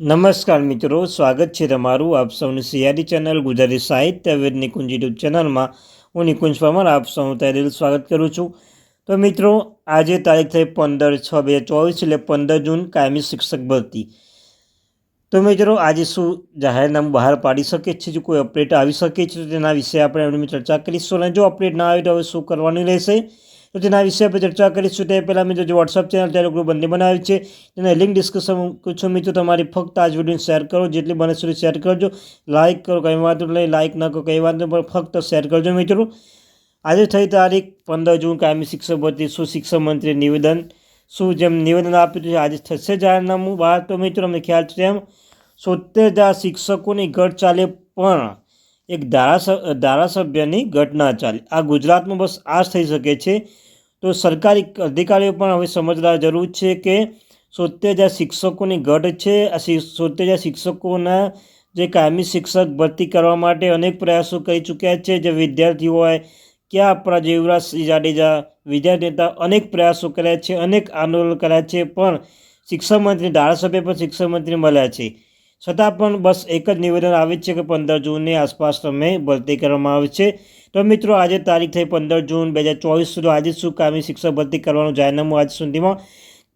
નમસ્કાર મિત્રો, સ્વાગત છે તમારું આપ સૌની સિયારી ચેનલ ગુજરાતી સાહિત્ય વેદ નિકુંજ યુટ્યુબ ચેનલમાં. હું નિકુંજ પરમાર, આપ સૌનું તહેદિલ સ્વાગત કરું છું. તો મિત્રો, આજે તારીખ થઈ પંદર છ બે હજાર ચોવીસ, એટલે પંદર જૂન કાયમી શિક્ષક ભરતી. તો મિત્રો, આજે શું જાહેરનામું બહાર પાડી શકે છે? જો કોઈ અપડેટ આવી શકે છે, તો તેના વિશે આપણે એમની ચર્ચા કરીશું. અને જો અપડેટ ના આવે તો હવે શું કરવાનું રહેશે? તો તેના વિશે આપણે ચર્ચા કરીશું. તે પહેલાં મિત્રો, જે વોટ્સઅપ ચેનલ ટેલિગ્રુપ લોકો બંને બનાવી છે, તેના લિંક ડિસ્કશન મૂકું છું. મિત્રો, તમારી ફક્ત આ જ વીડિયો શેર કરો. જેટલી બને સુધી શેર કરજો. લાઇક કરો, કંઈ વાંધો નહીં. લાઇક ન કરો, કંઈ વાંધો પણ ફક્ત શેર કરજો મિત્રો. આજે થઈ તારીખ પંદર જૂન, કાયમી શિક્ષક ભરતી શું શિક્ષણ મંત્રી નિવેદન શું જેમ નિવેદન આપ્યું છે આજે થશે જાહેરનામું? બહાર તો મિત્રો અમને ખ્યાલ છે એમ સોતેર હજાર શિક્ષકોની ઘટ ચાલે પણ એક ધારાસભ્ય ધારાસભ્યની ઘટના ચાલે. આ ગુજરાતમાં બસ આ જ થઈ શકે છે. તો સરકારી અધિકારીઓ પણ હવે સમજદાર જરૂર છે કે સોતેર હજાર શિક્ષકોની ઘટ છે. આ સોતેર હજાર શિક્ષકોના જે કાયમી શિક્ષક ભરતી કરવા માટે અનેક પ્રયાસો કરી ચૂક્યા છે. જે વિદ્યાર્થીઓ હોય ક્યાં આપણા જે યુવરાજસિંહ જાડેજા વિદ્યાર્થી નેતા અનેક પ્રયાસો કર્યા છે, અનેક આંદોલન કર્યા છે, પણ શિક્ષણ મંત્રી, ધારાસભ્ય પણ શિક્ષણ મંત્રી મળ્યા છે. છતાં પણ બસ એક જ નિવેદન આવે છે કે પંદર જૂનની આસપાસ તમે ભરતી કરવામાં આવે છે. તો મિત્રો, આજે તારીખ થઈ પંદર જૂન બે હજાર ચોવીસ સુધી. આજે શું કામી શિક્ષક ભરતી કરવાનું જાહેરનામું આજ સુધીમાં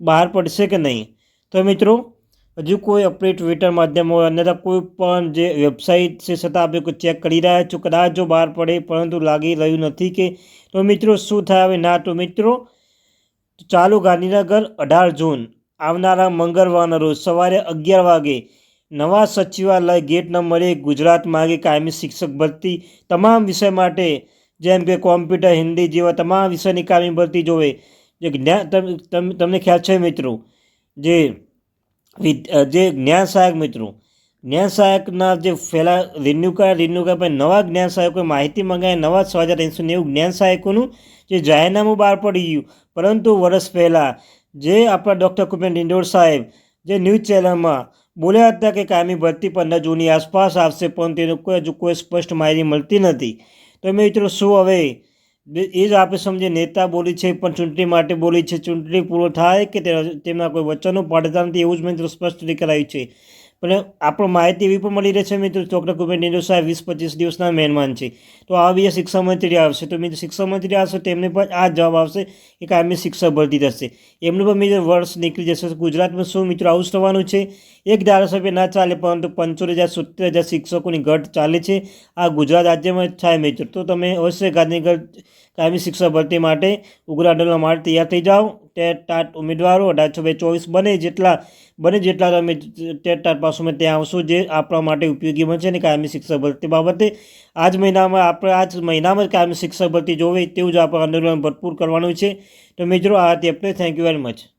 બહાર પડશે કે નહીં? તો મિત્રો હજુ કોઈ અપડેટ ટ્વિટર માધ્યમ હોય, અન્યથા કોઈ પણ જે વેબસાઇટ છે છતાં આપણે ચેક કરી રહ્યા છો, કદાચ જો બહાર પડે, પરંતુ લાગી રહ્યું નથી કે, તો મિત્રો શું થાય હવે ના, તો મિત્રો, ચાલુ ગાંધીનગર અઢાર જૂન, આવનારા મંગળવારના રોજ સવારે અગિયાર વાગે, નવા સચિવાલય ગેટ નંબર ગુજરાત માગે કાયમી શિક્ષક ભરતી, તમામ વિષય માટે, જેમ કે કોમ્પ્યુટર, હિન્દી જેવા તમામ વિષયની કાયમી ભરતી જોવે. જે જ્ઞાન તમને ખ્યાલ છે મિત્રો, જે જે જ્ઞાન સહાયક મિત્રો, જ્ઞાન સહાયકના જે પહેલાં રિન્યુ કરાય રિન્યુ પછી નવા જ્ઞાન સહાયકોએ માહિતી મંગાવી, નવા છ હજાર ત્રણસો નેવું જ્ઞાન સહાયકોનું જે જાહેરનામું બહાર પડી ગયું. પરંતુ વર્ષ પહેલાં જે આપણા ડૉક્ટર કુપેન ડિંડોર સાહેબ જે ન્યૂઝ ચેનલમાં બોલ્યા હતા કે કાયમી ભરતી પંદર જૂનની આસપાસ આવશે, પણ તેનું કોઈ હજુ કોઈ સ્પષ્ટ માહિતી મળતી નથી. તો મિત્રો શું હવે એ જ આપણે સમજીએ નેતા બોલી છે, પણ ચૂંટણી માટે બોલી છે. ચૂંટણી પૂરો થાય કે તેમના કોઈ વચનો પાડતા નથી એવું જ મિત્રો સ્પષ્ટ કરાયું છે. પણ આપણો માહિતી એવી પણ મળી રહે છે મિત્રો, ચોકડા કુબેર સાહેબ વીસ પચીસ દિવસના મહેમાન છે. તો આ બીજા શિક્ષા મંત્રી આવશે. તો મિત્રો શિક્ષા મંત્રી આવશે, તેમને પણ આ જવાબ આવશે કે કાયમી શિક્ષક ભરતી થશે. એમનું પણ મિત્રો વર્ષ નીકળી જશે. ગુજરાતમાં શું મિત્રો આવું થવાનું છે? એક ધારાસભ્ય ના ચાલે, પરંતુ પંચોતેર હજાર સિત્તેર હજાર શિક્ષકોની ઘટ ચાલે છે. આ ગુજરાત રાજ્યમાં થાય મિત્રો. તો તમે અવશ્ય ગાંધીનગર કાયમી શિક્ષક ભરતી માટે ઉગ્ર આંદોલન માટે તૈયાર થઈ જાઓ. ટેટ ટાટ ઉમેદવારો, અઢારસો બે ચોવીસ બને જેટલા બને જેટલા તમે ટેટ ટાટ પાસોમાં ત્યાં આવશો જે આપણા માટે ઉપયોગી બનશે અને કાયમી શિક્ષક ભરતી બાબતે. આજ મહિનામાં આપણે, આજ મહિનામાં જ કાયમી શિક્ષક ભરતી જોવે તેવું જ આપણે આંદોલન ભરપૂર કરવાનું છે. તો મિત્રો, આ હતી update thank you very much